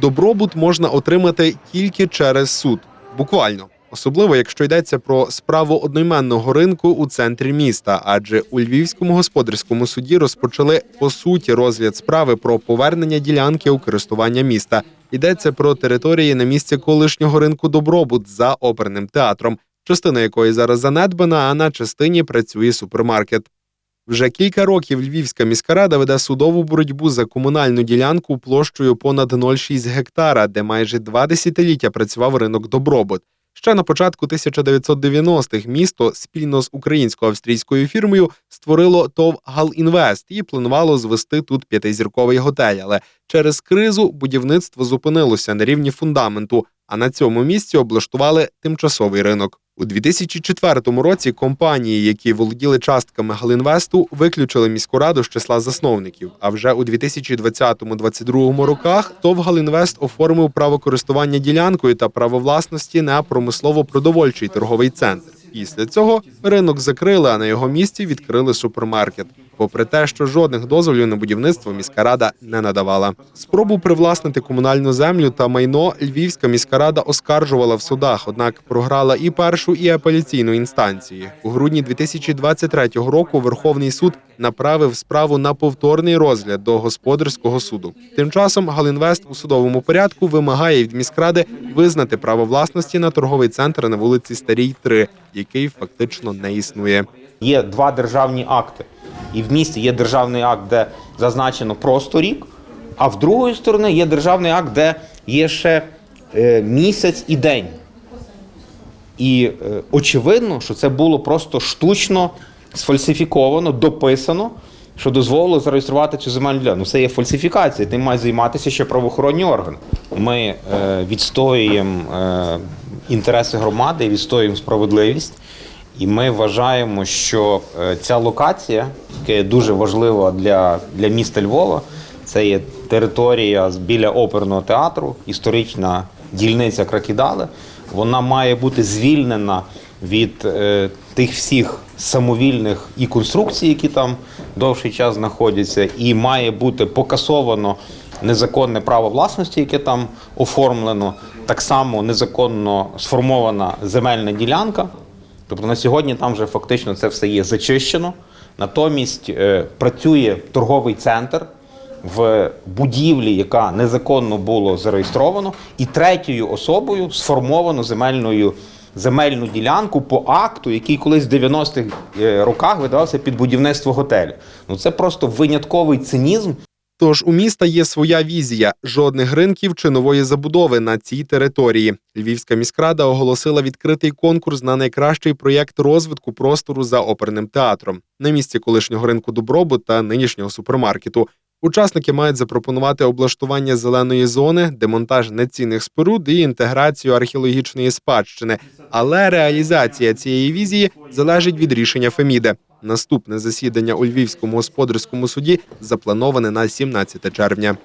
Добробут можна отримати тільки через суд, буквально. Особливо, якщо йдеться про справу одноіменного ринку у центрі міста, адже у Львівському господарському суді розпочали по суті розгляд справи про повернення ділянки у користування міста. Йдеться про території на місці колишнього ринку Добробут за оперним театром, частина якої зараз занедбана, а на частині працює супермаркет. Вже кілька років Львівська міська рада веде судову боротьбу за комунальну ділянку площею понад 0,6 гектара, де майже два десятиліття працював ринок Добробут. Ще на початку 1990-х місто спільно з українсько-австрійською фірмою створило ТОВ Галінвест і планувало звести тут п'ятизірковий готель. Але через кризу будівництво зупинилося на рівні фундаменту, а на цьому місці облаштували тимчасовий ринок. У 2004 році компанії, які володіли частками Галінвесту, виключили міську раду з числа засновників. А вже у 2020-2022 роках ТОВ Галінвест оформив право користування ділянкою та право власності на промислово-продовольчий торговий центр. Після цього ринок закрили, а на його місці відкрили супермаркет. Попри те, що жодних дозволів на будівництво міська рада не надавала. Спробу привласнити комунальну землю та майно Львівська міська рада оскаржувала в судах, однак програла і першу, і апеляційну інстанції. У грудні 2023 року Верховний суд направив справу на повторний розгляд до господарського суду. Тим часом Галінвест у судовому порядку вимагає від міськради визнати право власності на торговий центр на вулиці Старій 3, який фактично не існує. Є два державні акти. І в місті є державний акт, де зазначено просто рік, а в другої сторони є державний акт, де є ще е, місяць і день. І е, очевидно, що це було просто штучно сфальсифіковано, дописано, що дозволило зареєструвати цю земельну ділянку. Ну, це є фальсифікація, тим мають займатися ще правоохоронні органи. Ми е, відстоюємо е, інтереси громади, відстоюємо справедливість. І ми вважаємо, що е, ця локація, яка є дуже важлива для, для міста Львова, це є територія біля оперного театру, історична дільниця Кракідали. Вона має бути звільнена від е, тих всіх самовільних і конструкцій, які там довший час знаходяться, і має бути покасовано незаконне право власності, яке там оформлено. Так само незаконно сформована земельна ділянка. Тобто на сьогодні там вже фактично це все є зачищено. Натомість е, працює торговий центр в будівлі, яка незаконно було зареєстровано, і третьою особою сформовано земельною земельну ділянку по акту, який колись в 90-х е, роках видавався під будівництво готелю. Ну це просто винятковий цинізм. Тож у міста є своя візія: жодних ринків чи нової забудови на цій території. Львівська міськрада оголосила відкритий конкурс на найкращий проєкт розвитку простору за оперним театром на місці колишнього ринку Добробут та нинішнього супермаркету. Учасники мають запропонувати облаштування зеленої зони, демонтаж нецінних споруд і інтеграцію археологічної спадщини. Але реалізація цієї візії залежить від рішення Феміди. Наступне засідання у Львівському господарському суді заплановане на 17 червня.